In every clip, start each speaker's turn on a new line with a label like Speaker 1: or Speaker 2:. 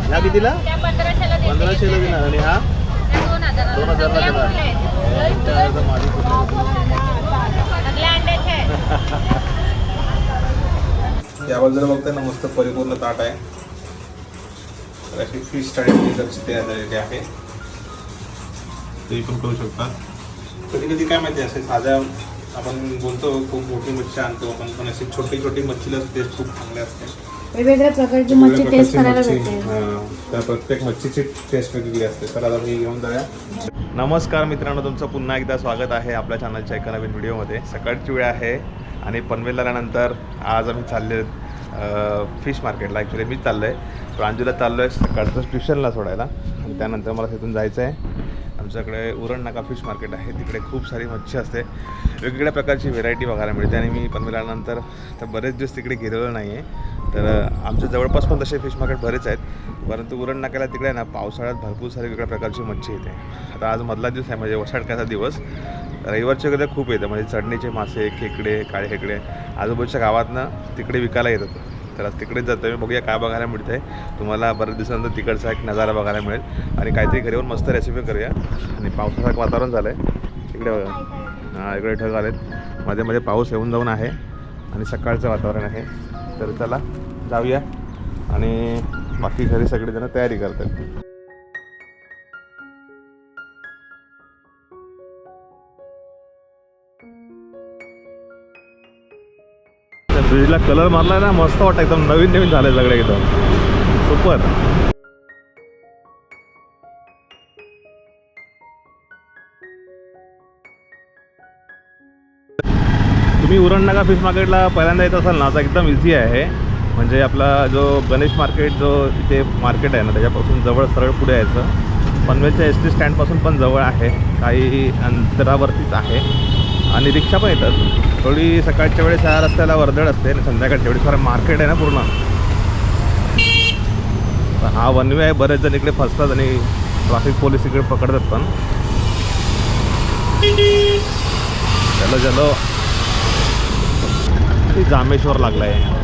Speaker 1: ह्या कितीला?
Speaker 2: पंधराशेला
Speaker 1: दिला आणि हा?
Speaker 2: दोन हजाराला. कुठल्या?
Speaker 1: आता माझी. या बाजूला बघताय ना मस्त परिपूर्ण ताट आहे. तर अशी फिश थाळी तयार झालेली आहे. ते पण करू शकता. कधी कधी काय माहिती असे साध्या आपण बोलतो खूप मोठी मच्छी आणतो आपण पण अशी छोटी छोटी मच्छीला टेस्ट खूप चांगली असते.
Speaker 3: वेगवेगळ्या प्रकारची मच्छी टेस्ट करायला भेटते.
Speaker 1: त्या प्रत्येक मच्छीची टेस्ट वेगवेगळी असते. तर आता मी घेऊन जाऊया. नमस्कार मित्रांनो तुमचं पुन्हा एकदा स्वागत आहे आपल्या चॅनलच्या एका नवीन व्हिडिओमध्ये सकाळची वेळ आहे आणि पनवेल आल्यानंतर आज आम्ही चालले फिश मार्केटला ॲक्च्युली मीच चाललो आहे प्रांजूला चाललो आहे सकाळचं ट्युशनला सोडायला. आणि त्यानंतर मला तिथून जायचं आहे आमच्याकडे उरण नाका फिश मार्केट आहे. तिकडे खूप सारी मच्छी असते. वेगवेगळ्या प्रकारची व्हेरायटी बघायला मिळते आणि मी पनवेलानंतर तर बरेच दिवस तिकडे गेलेलो नाही आहे तर आमच्या जवळपास पण तसे फिश मार्केट बरेच आहेत. परंतु उरण नाक्याला तिकडे ना पावसाळ्यात भरपूर सारी वेगळ्या प्रकारची मच्छी येते. आता आज मधला दिवस आहे म्हणजे वसाडक्याचा दिवस. रविवारचे वगैरे खूप येतं म्हणजे चढणीचे मासे खेकडे काळे खेकडे. आजूबाजूच्या गावातनं तिकडे विकायला येतात. तर आज तिकडेच जातो मी बघूया काय बघायला मिळतंय. तुम्हाला बऱ्याच दिवसानंतर तिकडचा एक नजारा बघायला मिळेल. आणि काहीतरी घरी येऊन मस्त रेसिपी करूया. आणि पावसासारखं वातावरण झालं आहे इकडे बघा. हां इकडे ढग आलेत. मध्ये मध्ये पाऊस येऊन जाऊन आहे. आणि सकाळचं वातावरण आहे. तर चला जाऊया. आणि बाकी घरी सगळेजण तयारी करतात. फ्रीजला कलर मारला ना मस्त वाटतं एकदम नवीन नवीन झालं सगळं एकदम. सुपर तुम्ही उरणनागा फिश मार्केटला पहिल्यांदा येत असाल ना तर एकदम इझी आहे. म्हणजे आपला जो गणेश मार्केट जो इथे मार्केट आहे ना त्याच्यापासून जवळ सरळ पुढे यायचं. पनवेलच्या एस टी स्टँडपासून पण जवळ आहे. काही अंतरावरतीच आहे. आणि रिक्षा पण येतात. थोडी सकाळच्या वेळेस ह्या रस्त्याला वर्दळ असते आणि संध्याकाळच्या वेळेस फार मार्केट आहे ना पूर्ण. हा वन वे आहे बरेच जण इकडे फसतात आणि ट्रॅफिक पोलीस इकडे पकडतात पण. चलो चलो. जामेश्वर लागला आहे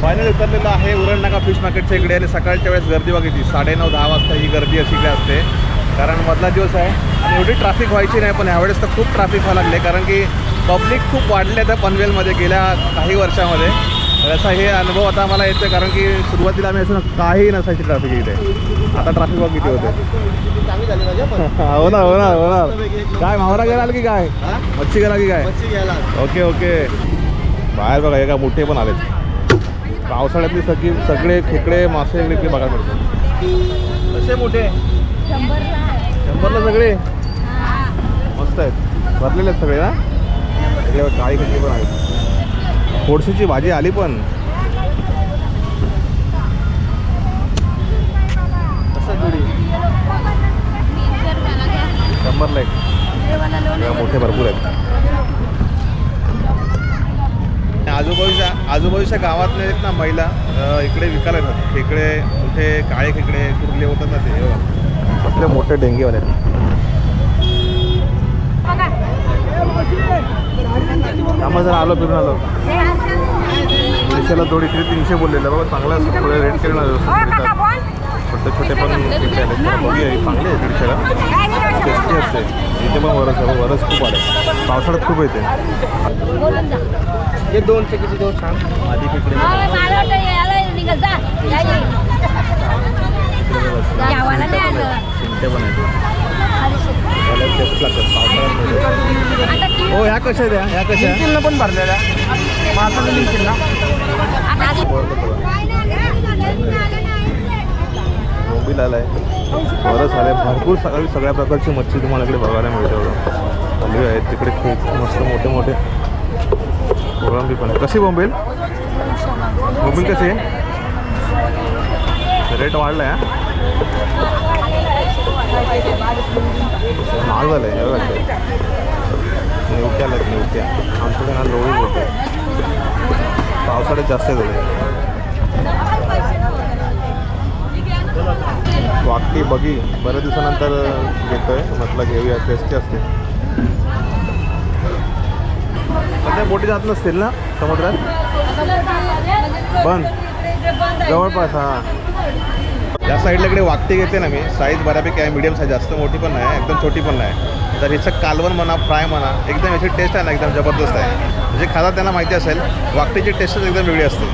Speaker 1: फायनल उतरलेलं आहे उरण नाका फिश मार्केटच्या इकडे आणि सकाळच्या वेळेस गर्दी बघितली. साडेनऊ दहा वाजता ही गर्दी अशी इकडे असते. कारण मधला दिवस आहे आणि एवढी ट्रॅफिक व्हायची नाही पण ह्यावेळेस तर खूप ट्रॅफिक व्हायला लागले. कारण की पब्लिक खूप वाढले त्या पनवेलमध्ये गेल्या काही वर्षामध्ये. असा हे अनुभव आता आम्हाला येतो कारण की सुरुवातीला आम्ही असं काही नसायची ट्रॅफिक इथे. आता ट्रॅफिक बघ किती होते. हो ना हो ना हो ना. काय मावरा गेला की काय? मच्छी गेला की काय? Okay okay. बाहेर बघा एका मोठे पण आलेत. पावसाळ्यातली सगळी सगळे खेकडे मासे इकडे बघायला मिळतात कसे मोठे? शंभरला सगळे? मस्त आहेत. भरलेले आहेत सगळे ना? काळी खेकडे पण आहेत. खोडशीची भाजी आली पण. कसं जुडी? शंभरला एक. मोठे भरपूर आहेत. आजूबाजूच्या आजूबाजूच्या गावातले आहेत ना महिला इकडे विकायला येतात. खेकडे कुठे काळे खेकडे कुर्ले होतात ना ते हे बघा. कसले मोठे डेंगेवाले त्यामुळे जर आलो फिरून आलो. दीडशेला जोडी तरी तीनशे बोललेलं. बघा चांगलं असं थोडे रेट केले ना व्यवस्थित छोटे छोटे पण बघूया हे चांगले आहे दीडशेला टेस्टी असते. इथे पण वरस आहे वरस खूप आले. पावसाळ्यात खूप येते.
Speaker 4: हे दोन किती दोन सांग.
Speaker 1: आधी खेकडे
Speaker 2: हा, मला वाटतं याला निघत जा. या, ये. गावाला नाही आलं.
Speaker 1: शिंटे पण आहेत हो ह्या कशा आहेत? ह्या? कशा?
Speaker 4: लिंकिलला पण भरलेला माझा लिंकिलला
Speaker 1: मोबिल आलाय. बरंच आलंय भरपूर सगळी सगळ्या प्रकारची मच्छी तुम्हाला इकडे बघायला मिळते बघा. हलवे आहेत तिकडे खूप मस्त मोठे मोठे. कोळंबी पण आहे कशी बोंबील? बोंबील कशी आहे? रेट वाढला आहे महाग झालं आहे एवढं वाटतं निवट्या निवट्या आमच्याकडे हा लोळी होते पावसाळ्यात जास्त झाले. वाकटी बघी. बऱ्याच दिवसानंतर घेतोय. म्हटलं घेऊया. टेस्टी असते. सध्या बोटी जात नसतील ना समुद्रात? बंद. जवळपास हां. या साईडला इकडे वाकटी घेते ना मी. साईज बऱ्यापैकी आहे मीडियम साईज जास्त मोठी पण नाही एकदम छोटी पण नाही. तर हिचं कालवण म्हणा फ्राय म्हणा एकदम याची टेस्ट आहे ना एकदम जबरदस्त आहे. म्हणजे खातात त्यांना माहिती असेल वाकटीची टेस्टच एकदम वेगळी असते.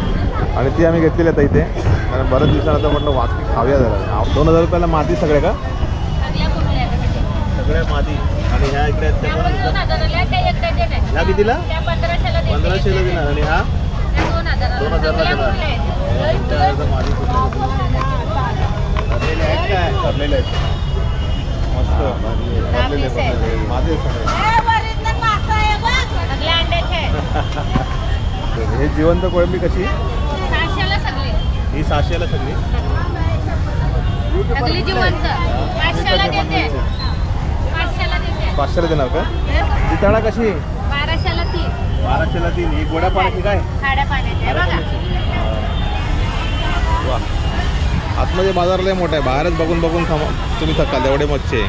Speaker 1: आणि ती आम्ही घेतलेली आता इथे. कारण बऱ्याच दिवसानंतर म्हटलं वाकटी खाऊया जरा. दोन हजार रुपयाला माती सगळे का? सगळ्या माती. आणि ह्या इकडे? ह्या कितीला? पंधराशेला देणार. आणि हा? दोन हजारला देणार. एकदम माती ठरलेले आहेत काय? ठरलेले आहेत. मस्त. माझे सगळे. हे जिवंत कोळंबी कशी? ही सहाशेला सगळी?
Speaker 2: पाचशेला
Speaker 1: देणार का? जिताळा कशी?
Speaker 2: बाराशेला तीन.
Speaker 1: बाराशेला तीन. ही गोड्या पाण्याची काय?
Speaker 2: खाड्या पाण्याचे.
Speaker 1: वा. आतमध्ये बाजार लय मोठा आहे. बाहेरच बघून बघून थांब तुम्ही थकाल एवढे मच्छी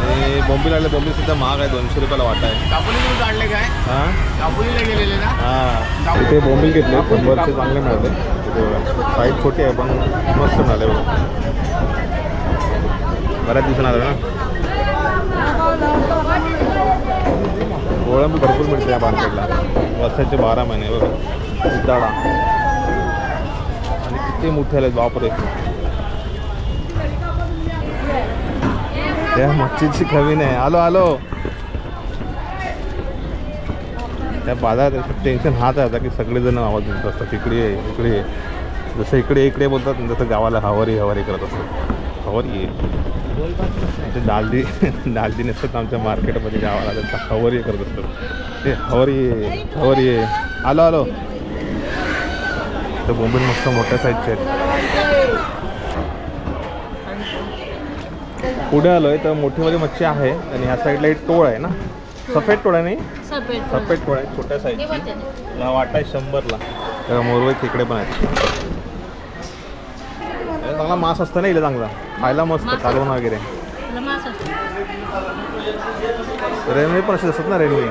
Speaker 1: आणि बोंबील आले बोंबील सुद्धा महाग आहे दोनशे रुपयाला वाटा आहे.
Speaker 4: काढले काय?
Speaker 1: हां?
Speaker 4: दापोलीला गेलेले ना?
Speaker 1: हां. इथे बोंबील घेतले शंभरचे चांगले मिळाले. साईज छोटी आहे पण मस्त मिळाले बघा. बऱ्याच दिवसांनी आलं ना. कोळंबी भरपूर मिळते या मार्केटला. वर्षाचे बारा महिने बघा. आणि किती मोठे आले बापरे. त्या मच्छीची खवी नाही. आलो आलो. त्या बाजारात टेन्शन हाच आहे आता की सगळेजण आवाज देत असतात. इकडे ये, इकडे ये. जसं इकडे इकडे बोलतात जसं तसं गावाला हवारी हवारी करत असतात. हवारी आहे ते डालदी डालदी नसतात आमच्या मार्केटमध्ये गावाला. त्यांचा हवारी करत असतात. ते हवारी हवारी आलो आलो. तर बोंबील मस्त मोठ्या साईजचे आहेत. पुढे आलोय तर मोठीमध्ये मच्छी आहे आणि ह्या साईडला एक टोळ आहे ना? सफेद टोळ आहे नाही?
Speaker 2: सफेद
Speaker 1: टोळ. आहे छोट्या साईजची हा वाटा आहे शंभरला. तर मोरवे तिकडे पण आहेत. चांगला मास असतं ना इला चांगला. खायला मस्त
Speaker 2: मांस
Speaker 1: कालवण वगैरे. रेल्वे पण असे असतात ना रेल्वे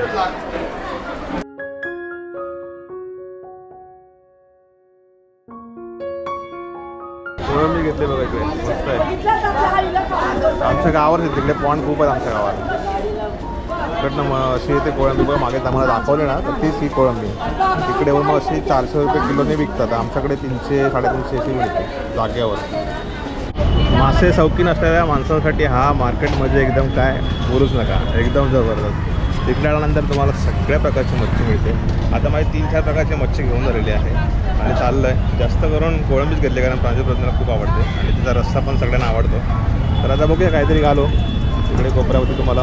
Speaker 1: घेतले बघा इकडे. मस्त आहे. आमच्या गावावर तिकडे. पॉईंट खूप आहेत आमच्या गावात. इकडनं मग अशी येते कोळंबी. बघा मागे आम्हाला दाखवले ना तर तीच ही कोळंबी. इकडे मग अशी चारशे रुपये किलोने विकतात. आमच्याकडे तीनशे साडेतीनशे अशी मिळते जागेवर. मासे शौकीन असणाऱ्या माणसांसाठी. हा मार्केट म्हणजे एकदम काय बोलूच नका. एकदम जबरदस्त. तिकडे तुम्हाला सगळ्या प्रकारची मच्छी मिळते. आता माझी तीन चार प्रकारची मच्छी घेऊन झालेली आहे. आणि चाललं आहे जास्त करून कोळंबीच घेतली कारण प्रांजल प्रज्ञाला खूप आवडते. आणि तिचा रस्सा पण सगळ्यांना आवडतो. तर आता बघूया काहीतरी घालो. तिकडे कोपऱ्यावरती तुम्हाला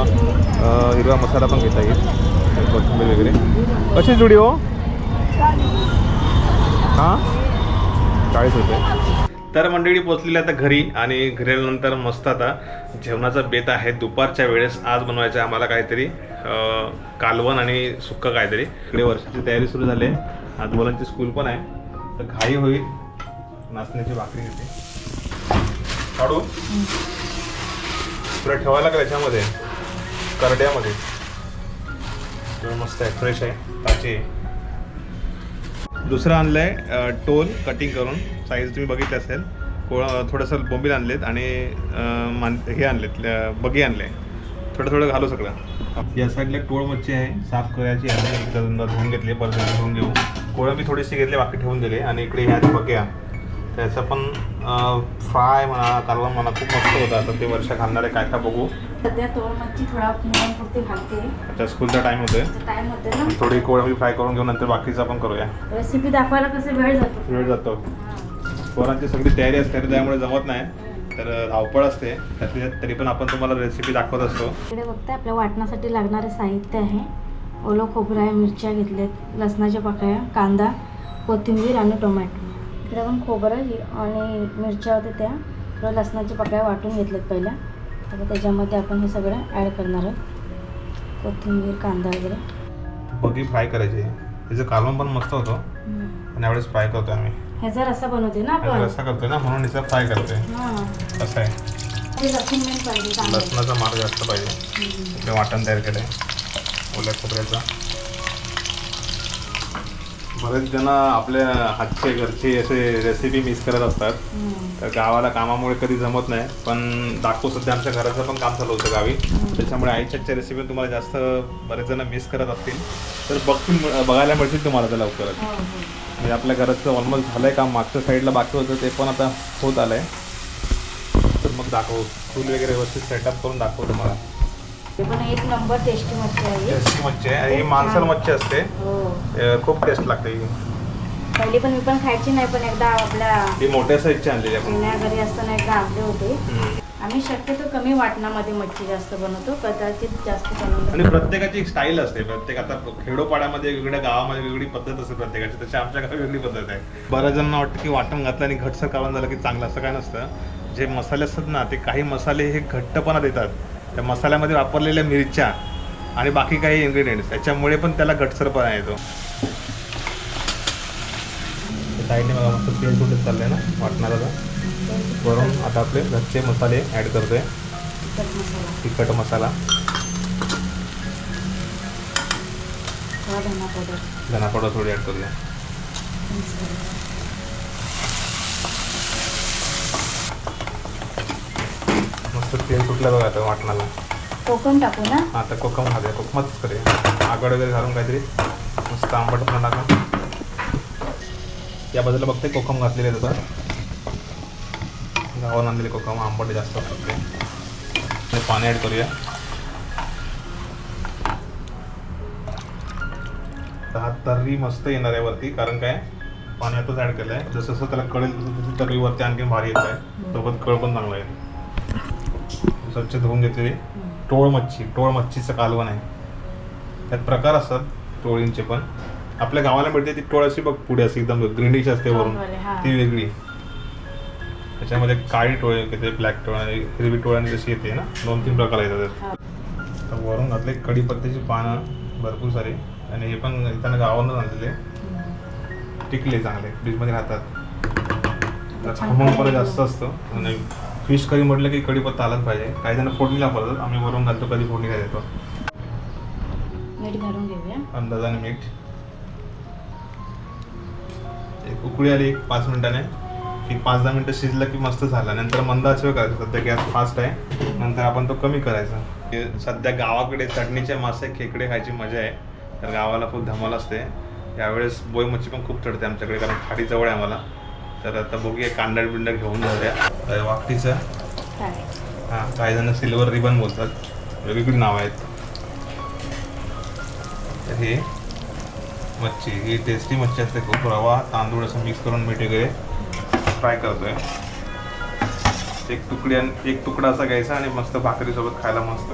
Speaker 1: हिरवा मसाला पण घेता येईल. कोथिंबीर वगैरे. कशी जुडी हो हां? चाळीस रुपये. तर मंडळी पोचलेली आता घरी आणि घरी आल्यानंतर मस्त आता जेवणाचा बेत आहे. दुपारच्या वेळेस आज बनवायचं आहे आम्हाला काहीतरी कालवण आणि सुक्क काहीतरी. इकडे वर्षाची तयारी सुरू झाली आहे. आज मुलांची स्कूल पण आहे. तर घाई होईल. नाचण्याची भाकरी घेते. काढू? तुला ठेवायला का याच्यामध्ये करड्यामध्ये. मस्त आहे फ्रेश आहे ताजी आहे. दुसरं आणलं आहे टोल कटिंग करून. साईज तुम्ही बघितली असेल कोळ थोडंसं बोंबील आणलेत आणि मान हे आणलेत बगी आणले. थोडं थोडं घालू सगळं. या साईडला टोळ मच्छी आहे साफ करायची आहे. एकदा दोनदा धुवून घेतली परत धुवून घेऊ. कोळंबी थोडीशी घेतली बाकी ठेवून दिले. आणि इकडे ह्या बग्या त्याचं पण फ्राय म्हणा कालवण म्हणा खूप मस्त होता. तर ते वर्षा घालणार काय काय बघू.
Speaker 3: सध्या थोडा मुलांपुरती घालते.
Speaker 1: आता स्कूलचा टाईम होतोय.
Speaker 3: टाइम होते ना?
Speaker 1: थोडी कोळंबी फ्राय करून घेऊन नंतर बाकीचं आपण करूया.
Speaker 3: रेसिपी दाखवायला कसे वेळ जातो?
Speaker 1: वेळ जातो. पोरांची सगळी तयारी असते आणि त्यामुळे जमत नाही. तर धावपळ असते. त्यातली त्यात तरी पण आपण तुम्हाला रेसिपी दाखवत असतो.
Speaker 3: इकडे बघताय आपल्या वाटण्यासाठी लागणारे साहित्य आहे. ओलं खोबरं आहे मिरच्या घेतल्यात लसणाच्या पाकळ्या कांदा कोथिंबीर आणि टोमॅटो. इकडे पण खोबरं ही- आणि मिरच्या होत्या त्या. थोड्या लसणाच्या पाकळ्या वाटून घेतल्यात पहिल्या. आता त्याच्यामध्ये आपण हे सगळं ॲड करणार आहोत. कोथिंबीर कांदा वगैरे.
Speaker 1: बगी फ्राय करायची. त्याचं कालवण पण मस्त होतं. पण यावेळेस फ्राय करतोय आम्ही.
Speaker 3: ह्याचा रस्सा बनवते ना आपण.
Speaker 1: रस्सा करतोय ना म्हणून हिचं फ्राय करतोय.
Speaker 3: हां.
Speaker 1: कसं आहे. लसणाचा मार्ग जास्त पाहिजे. वाटण तयार केलं आहे ओल्या खोबऱ्याचं. बरेच जण आपल्या हातचे घरचे असे रेसिपी मिस करत असतात. तर गावाला कामामुळे कधी जमत नाही पण दाखवू सध्या आमच्या घराचं पण काम चालू होतं गावी. त्याच्यामुळे आईच्या हातच्या रेसिपी तुम्हाला जास्त बरेच जण मिस करत असतील. तर बघतील बघायला मिळतील तुम्हाला त्या लवकरच.
Speaker 3: हो हो.
Speaker 1: म्हणजे आपल्या घराचं ऑलमोस्ट झालंय काम मागच्या साईडला बाकी होतं ते पण आता होत आलंय. तर मग दाखवू. चूल वगैरे व्यवस्थित सेटअप करून दाखवू तुम्हाला.
Speaker 3: ते पण एक नंबर टेस्टी मच्छी आहे.
Speaker 1: टेस्टी मच्छी आहे. आणि ही मांसल मच्छी असते.
Speaker 3: हो.
Speaker 1: अं, खूप टेस्ट लागते ही.
Speaker 3: पहिली पण मी पण खायची नाही पण एकदा आपल्या
Speaker 1: ही मोठ्या साईजची आणलेली आपण.
Speaker 3: जुन्या घरी असताना एकदा आणले होते.
Speaker 1: हम्म.
Speaker 3: आम्ही शक्यतो कमी वाटणामध्ये मच्छी जास्त बनवतो कदाचित जास्त
Speaker 1: आणि
Speaker 3: बनवतो
Speaker 1: प्रत्येकाची एक स्टाईल असते. प्रत्येक आता खेडोपाड्यामध्ये वेगवेगळ्या गावामध्ये वेगळी पद्धत असते प्रत्येकाची. तशी आमच्या गावी वेगळी पद्धत आहे. बऱ्याच जणांना वाटतं की वाटण घातलं आणि घटसर काढून झालं की चांगलं असं काय नसतं. जे मसाले असतात ना ते काही मसाले हे घट्टपणा देतात. त्या मसाल्यामध्ये वापरलेल्या मिरच्या आणि बाकी काही इन्ग्रेडियंट्स त्याच्यामुळे पण त्याला घटसरपणा येतो साईडने बघा मस्त तेल सुटत चाललंय ना वाटणारा वरून आता आपले घरचे मसाले ॲड करतोय.
Speaker 3: तिखट मसाला. धना पावडर.
Speaker 1: थोडी ॲड करूया. सुटलं बघा आता वाटणाला
Speaker 3: कोकम टाकू ना?
Speaker 1: हा आता कोकम घालूया कोकमच करूया. आगड वगैरे घालून काहीतरी. मस्त आंबट पण टाका या बाजूला बघते कोकम घातलेले आता गावात आणलेले कोकम आंबट जास्त असतात पाणी ॲड करूया. तर हा तर्री मस्त येणार आहे वरती कारण काय? पाणी आताच ॲड केलं आहे जसं जसं त्याला कळेल तसं तसं तर्री वरती आणखी भारी येत आहे. सोबत कळ पण चांगला आहे. स्वच्छ धुवून घेतलेली टोळ मच्छी टोळ मच्छीचं कालवण आहे. त्यात प्रकार असतात टोळींचे पण. आपल्या गावाला मिळते ती टोळ अशी बघ पुढे अशी एकदम ग्रीनिश असते वरून. ती वेगळी. त्याच्यामध्ये काळी टोळ येते ब्लॅक टोळ आणि हिरवी टोळ आणि जशी येते ना. दोन तीन प्रकार येतात. तर वरून घातले कढीपत्त्याची पानं भरपूर सारी. आणि हे पण इथं गावावरूनच आणलेले. टिकले चांगले फ्रीजमध्ये राहतात. खमंग पाणी जास्त असतं. आणि फिश करी म्हटलं की कढीपत्ता आलाच पाहिजे. काही जण फोडणीला वापरतात आम्ही वरून घालतो कधी फोडणीला देतो.
Speaker 3: मीठ घालून घेऊया.
Speaker 1: अंदाजाने मीठ. एक उकळी आली एक पाच मिनिटाने. की पाच दहा मिनिटं शिजलं की मस्त झालं. नंतर मंद आचेवर करायचं सध्या गॅस फास्ट आहे. नंतर आपण तो कमी करायचा. सध्या गावाकडे चटणीचे मासे खेकडे खायची मजा आहे. तर गावाला खूप धमाल असते. यावेळेस बोई मच्छी पण खूप चढते आमच्याकडे कारण खाडी जवळ आहे आम्हाला. तर आता बघूया कांदा बिंडा घेऊन जाऊया. वाकटीचं हां काही जण सिल्वर रिबन बोलतात. वेगवेगळी नावं आहेत. तर हे मच्छी ही टेस्टी मच्छी असते. खूप रवा तांदूळ असं मिक्स करून मीठ वगैरे फ्राय करतोय. एक तुकडी आणि एक तुकडा असा घ्यायचा आणि मस्त भाकरीसोबत खायला मस्त.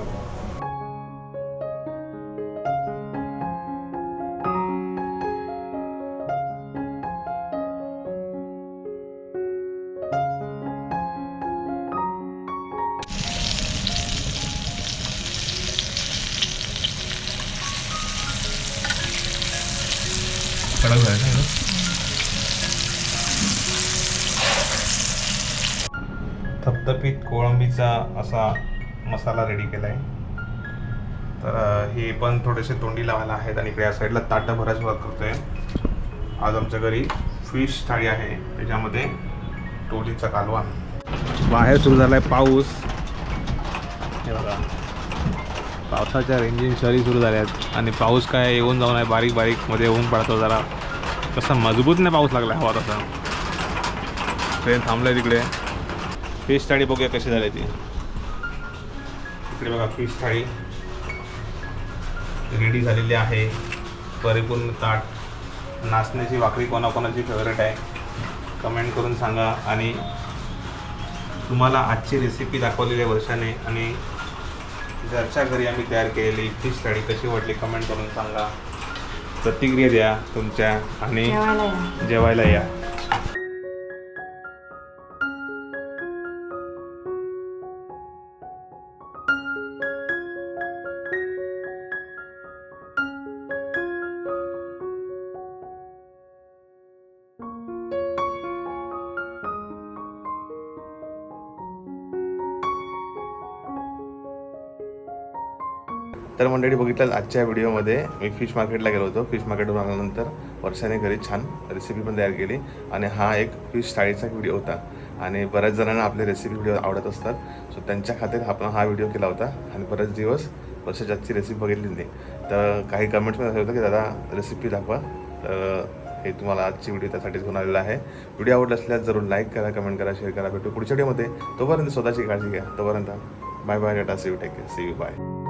Speaker 1: मिरचीचा असा मसाला रेडी केला आहे तर हे पण थोडेसे तोंडी लावायला आहेत आणि इकडे या साईडला ताटं भरायची वर्क आहे आज आमच्या घरी फिश थाळी आहे. त्याच्यामध्ये टोलीचा कालवा. बाहेर सुरू झाला आहे पाऊस. हे बघा. पावसाच्या रेंजिंग शहरी सुरू झाल्या आहेत आणि पाऊस काय येऊन जाऊन आहे बारीक बारीकमध्ये ऊन पडतो जरा. कसा मजबूत नाही पाऊस लागला हवा तसा. ट्रेन थांबलाय तिकडे. फिश थाळी बघूया कशी झाली ती. इकडे बघा फिश थाळी. रेडी झालेली आहे. परिपूर्ण ताट. नाचण्याची भाकरी कोणाकोणाची फेवरेट आहे. कमेंट करून सांगा आणि तुम्हाला आजची रेसिपी दाखवलेल्या वर्षाने आणि घरच्या घरी आम्ही तयार केलेली फिश थाळी कशी वाटली कमेंट करून सांगा. प्रतिक्रिया द्या तुमच्या आणि
Speaker 3: जेवायला या.
Speaker 1: तर मंडळी बघितलं आजच्या व्हिडिओमध्ये मी फिश मार्केटला गेलो होतो. फिश मार्केटवर आल्यानंतर वर्षाने घरी छान रेसिपी पण तयार केली आणि हा एक फिश थाळीचा व्हिडिओ होता. आणि बऱ्याच जणांना आपले रेसिपी व्हिडिओ आवडत असतात. सो त्यांच्या खात्यात आपण हा व्हिडिओ केला होता आणि बरेच दिवस वर्षाची आजची रेसिपी बघितली नाही. तर काही कमेंट्समध्ये असं होतं की दादा रेसिपी दाखवा. तर हे तुम्हाला आजची व्हिडिओ त्यासाठीच घेऊन आलेला आहे. व्हिडिओ आवडला असल्यास जरूर लाईक करा कमेंट करा शेअर करा. भेटू पुढच्या व्हिडिओमध्ये तोपर्यंत स्वतःची काळजी घ्या. तोपर्यंत bye bye tata see you take see you bye